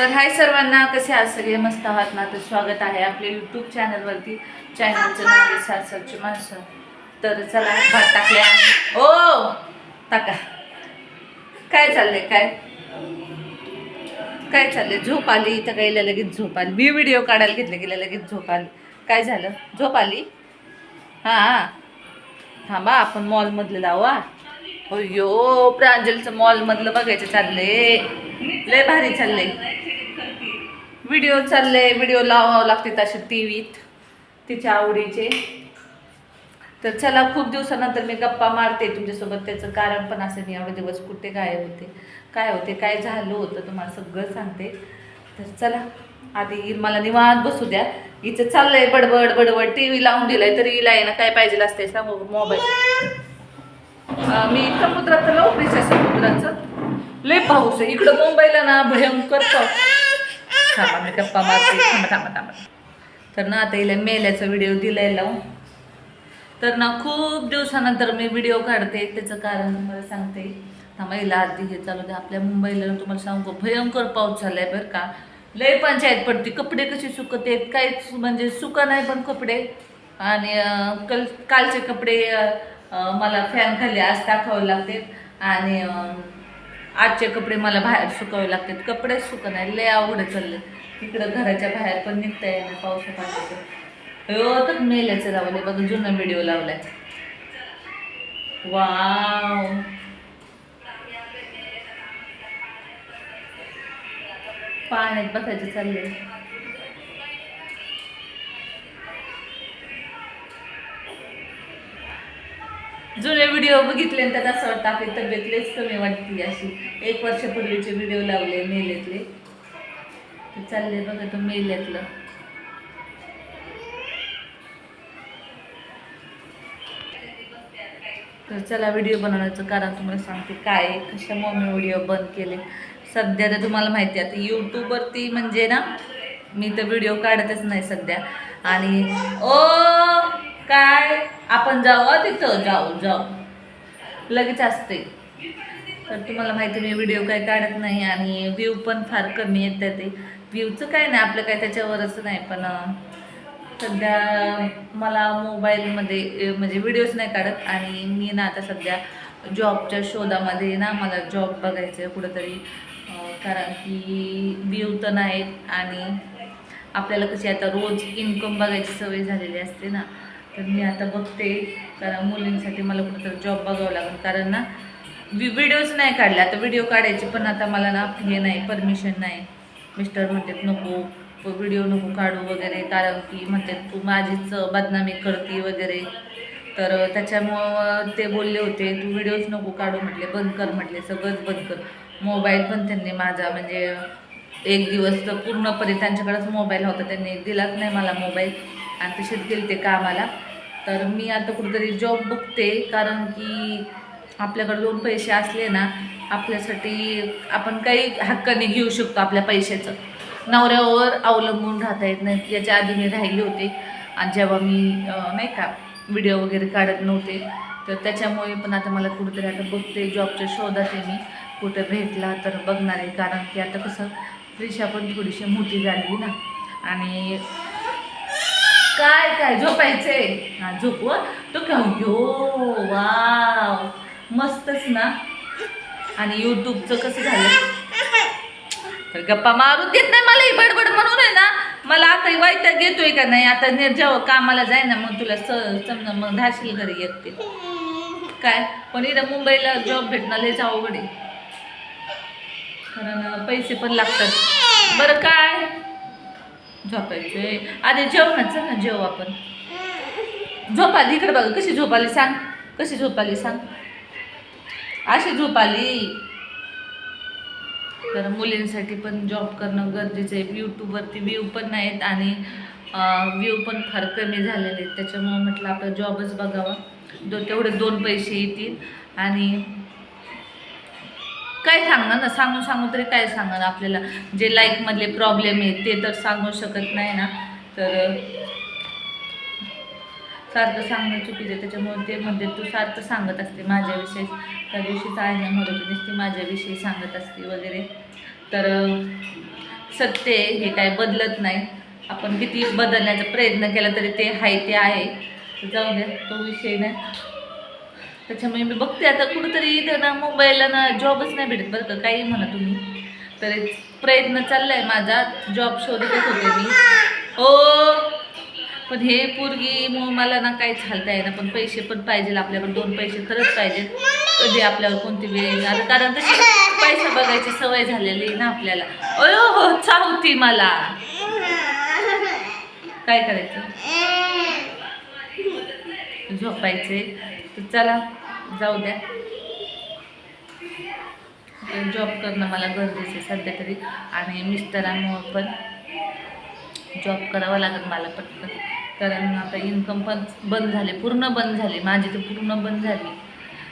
तर हाय सर्वांना कसे आहात सगळे? मस्त आहात ना? तर स्वागत आहे आपल्या यूट्यूब चॅनलवरती चॅनलचं नाव आहे सासरची माणसं. तर चला भात टाकले ओ! टाका. काय चाललंय? काय? काय चाललंय? झोप आली इथं गायला लगेच झोप आली. मी व्हिडिओ काढायला घेतले गेल्या लगेच झोप आली. काय झालं? झोप आली? हां. थांबा आपण मॉलमधलं जाऊ हा. अय्यो प्रांजलचं मॉलमधलं बघायचं चाललंय. लय भारी चाललंय. व्हिडिओ चालले व्हिडिओ लावावं लागते असे टी व्हीत तिच्या आवडीचे. तर चला खूप दिवसानंतर मी गप्पा मारते तुमच्यासोबत. त्याचं कारण पण असं मी एवढे दिवस कुठे काय होते. काय होते काय झालं होतं तुम्हाला सगळं सांगते. तर चला आधी मला निवांत बसू द्या. हिचं चाललंय बडबड बडबड. टी व्ही लावून दिलाय तरी हिला आहे ना काय पाहिजे असते सांगू? मोबाईल. मी समुद्राचं लवकरीच्या समुद्राचं. लय पाऊस आहे. इकडं मुंबईला ना भयंकर पाऊस. थांबा मी गप्पा मारते. थांबा थांबा थांबा. तर ना आता हिला मेल्याचा व्हिडिओ दिलाय लावून. तर ना खूप दिवसानंतर मी व्हिडिओ काढते. त्याचं कारण तुम्हाला सांगते. थांबा हिला आधी हे चालू द्या. आपल्या मुंबईला तुम्हाला सांगू भयंकर पाऊस झालाय बरं का. लय पंचायत पडते. कपडे कसे सुकत? आहेत काहीच म्हणजे सुका नाही पण कपडे. आणि कल कालचे कपडे मला फॅन खाली आज दाखवावे लागते. आणि आजचे कपडे मला बाहेर सुकावे लागतात. कपडेच सुकणार नाही लय अवघड चालले इकडं घराच्या बाहेर पण निघता येणार पावसा पाण्याचं हो तर मेल्याचं लावले बघा जुना व्हिडिओ लावलाय. वाव. पाण्यात बसायचं चाललंय. जुने व्हिडिओ बघितले आणि त्यात असं वाटतं आपली तब्येतलीच कमी वाटते अशी. एक वर्षापूर्वीचे व्हिडिओ लावले मेलेतले. ते चालले बघा तो मेल्यातलं तर चला व्हिडिओ बनवण्याचं कारण तुम्हाला सांगते काय आहे, कशामुळे मी व्हिडिओ बंद केले. सध्या तर तुम्हाला माहिती आहे आता यूट्यूबवरती म्हणजे ना मी तर व्हिडिओ काढतच नाही सध्या. आणि ओ काय? आपण जाऊ तिथं जाऊ जाऊ लगेच असते. तर तुम्हाला माहिती आहे, मी व्हिडिओ काय काढत नाही आणि व्ह्यू पण फार कमी येत ते व्ह्यूचं काय नाही आपलं काय त्याच्यावरच नाही पण सध्या मला मोबाईलमध्ये म्हणजे व्हिडिओज नाही काढत आणि मी ना आता सध्या जॉबच्या शोधामध्ये ना मला जॉब बघायचं आहे कुठंतरी कारण की व्ह्यू तर नाहीत आणि आपल्याला कशी आता रोज इन्कम बघायची सवय झालेली असते ना. तर मी आता बघते कारण मुलींसाठी मला कुठंतरी जॉब बघावं लागेल. कारण ना व्हिडिओज नाही काढले. आता व्हिडिओ काढायचे पण आता मला ना हे नाही परमिशन नाही. मिस्टर म्हणतात नको व्हिडिओ नको काढू वगैरे. कारण की म्हणतात तू माझीच बदनामी करते वगैरे. तर त्याच्यामुळं ते बोलले होते तू व्हिडिओज नको काढू म्हटले बंद कर म्हटले सगळंच बंद कर. मोबाईल पण त्यांनी माझा म्हणजे एक दिवस तर पूर्णपणे त्यांच्याकडेच मोबाईल होता. त्यांनी दिलाच नाही मला मोबाईल आणि तसेच गेले ते कामाला. तर मी आता कुठेतरी जॉब बघते कारण की आपल्याकडे दोन पैसे असले ना आपल्यासाठी आपण काही हक्काने घेऊ शकतो आपल्या पैशाचं. नवऱ्यावर अवलंबून राहता येत नाही. याच्या आधी मी राहिले होते. आणि जेव्हा मी नाही का व्हिडिओ वगैरे काढत नव्हते तर त्याच्यामुळे पण आता मला कुठेतरी आता बघते जॉबच्या शोधात आहे मी. कुठं भेटला तर बघणार आहे. कारण की आता कसं प्रिशा पण थोडीशी मोठी झाली ना. आणि काय काय झोपायचे हा झोपव तो का यो वाव मस्तच ना. आणि यूट्यूबचं कसं झालं? तर गप्पा मारून देत नाही मला ही बडबड म्हणून आहे ना. मला आता वाईट घेतोय का नाही? आता ने- जेव्हा कामाला जाय ना मग तुला स समजा मग धाशील घरी येते काय? पण इथं मुंबईला जॉब भेटणार लयच अवघड आहे. कारण पैसे पण लागतात. बरं काय? झोपायचे आधी जेवणाचं ना जेव आपण. झोप आली इकडे बघा कशी झोप आली सांग. कशी झोप आली सांग. अशी झोप आली तर मुलींसाठी पण जॉब करणं गरजेचं आहे. यूट्यूबवरती व्ह्यू पण नाहीत आणि व्ह्यू पण फार कमी झालेले आहेत. त्याच्यामुळं म्हटलं आपला जॉबच बघावा. दो तेवढे दोन पैसे येतील. आणि काय सांगणार ना? सांगून सांगून तरी काय सांगणार आपल्याला? जे लाईफमधले प्रॉब्लेम आहेत ते तर सांगू शकत नाही ना? तर सारखं सांगणं चुकीचं आहे. त्याच्यामुळे ते म्हणते तू सारखं सांगत असते माझ्याविषयी. त्या दिवशी काय नाही म्हणत होतीस ती माझ्याविषयी सांगत असते वगैरे. तर सत्य आहे हे काय बदलत नाही. आपण किती बदलण्याचा प्रयत्न केला तरी ते आहे ते आहे. जाऊ द्या तो विषय नाही. त्याच्यामुळे मी बघते. आता कुठंतरी इथं ना मुंबईला ना जॉबच नाही भेटत बरं का. काही म्हणा तुम्ही. तर प्रयत्न चाललाय माझा. जॉब शोधतच होते मी. हो. पण हे पोरगी मग मला ना काहीच हालता येईना. पण पैसे पण पाहिजे आपल्याकडे. दोन पैसे खरंच पाहिजेत. कधी आपल्यावर कोणती वेळ आता कारण तशी पैसा बघायची सवय झालेली आहे ना आपल्याला. अयो हो चावती मला. काय करायचं? झोपायचे तर चला. जाऊ द्या. जॉब करणं मला गरजेचं आहे सध्या तरी. आणि मिस्टरांमुळं पण जॉब करावा लागत मला पटकन. कारण आता इन्कम पण बंद झाले पूर्ण बंद झाली. माझी तर पूर्ण बंद झाली.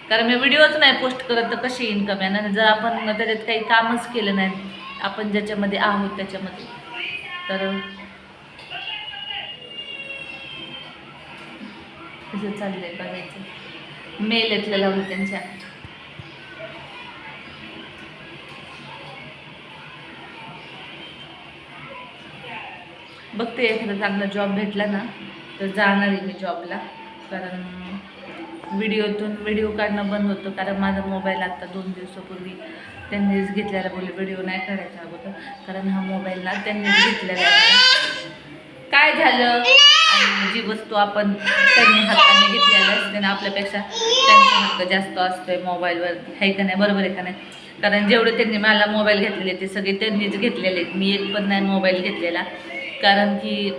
कारण मी व्हिडिओच नाही पोस्ट करत तर कशी इन्कम येणार? जर आपण त्याच्यात काही कामच केलं नाही आपण ज्याच्यामध्ये आहोत त्याच्यामध्ये. तर चाललं आहे बघायचं. मेल येतलं लावून त्यांच्या. बघते एखादा चांगला जॉब भेटला ना तर जाणार आहे मी जॉबला कारण व्हिडिओतून व्हिडिओ काढणं बंद होतं कारण माझा मोबाईल आत्ता दोन दिवसापूर्वी त्यांनीच घेतलेला बोलले व्हिडिओ नाही काढायचा अगोदर. कारण हा मोबाईल ना त्यांनीच घेतलेला काय झालं? आणि जी वस्तू आपण त्यांनी हाताने घेतलेल्या असते ना आपल्यापेक्षा त्यांचा हक्क जास्त असतोय मोबाईलवर. आहे का नाही? बरोबर आहे का नाही? कारण जेवढे त्यांनी मला मोबाईल घेतलेले ते सगळे त्यांनीच घेतलेले आहेत. मी एक पण नाही मोबाईल घेतलेला. कारण की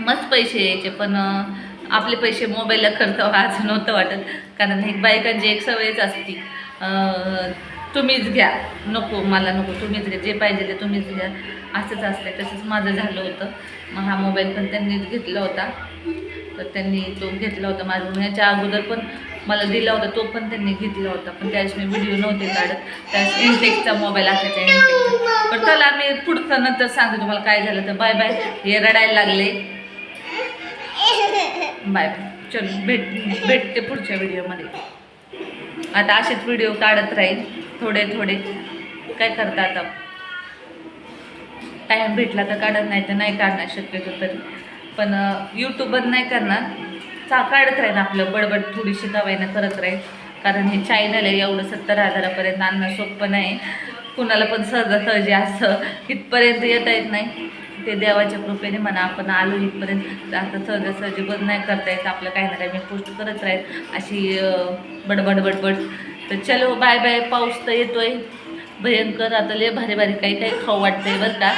मस्त पैसे यायचे पण आपले पैसे मोबाईलला खर्च व्हायचं नव्हतं वाटत. कारण एक बायकांची एक सवयच असती. तुम्हीच घ्या. नको मला नको. तुम्हीच घ्या. जे पाहिजे ते तुम्हीच घ्या. असंच असतं तसंच माझं झालं होतं. मग हा मोबाईल पण त्यांनीच घेतला होता. तर त्यांनी तो घेतला होता माझ्या याच्या अगोदर पण मला दिला होता तो पण त्यांनी घेतला होता. पण त्यावेळेस मी व्हिडिओ नव्हते काढत. त्यावेळेस इंटेक्सचा मोबाईल असायचा इंटेक्सचा पण चला मी पुढचं नंतर सांगते तुम्हाला काय झालं तर. बाय बाय हे रडायला लागले. बाय बाय चल भेट भेटते पुढच्या व्हिडिओमध्ये आता असेच व्हिडिओ काढत राहील. थोडे थोडे. काय करता आता? टाईम भेटला तर काढत नाही तर नाही काढणार शक्यतो तरी. पण यूट्यूबवर नाही करणार. चा काढत राहील आपलं बडबड थोडीशी दवाईनं करत राहील कारण हे चायनल आहे एवढं सत्तर हजारापर्यंत आणणं सोपं नाही. कुणाला पण सहजासहजी असं इथपर्यंत येता येत नाही. ते देवाच्या कृपेने म्हणा आपण आलो इथपर्यंत आता सहजासहजी बंद नाही करता येत. आपलं काही ना काही मी पोस्ट करत राहील अशी बडबड बडबड. तर चलो बाय बाय पाऊस तर येतोय. भयंकर आता लय भारी भारी काही काही खाऊ वाटतंय बरं का.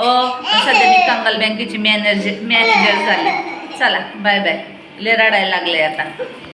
सध्या मी कंगाल बँकेची मॅनेजर मॅनेजर झाले. चला बाय बाय लय रडायला लागले आता.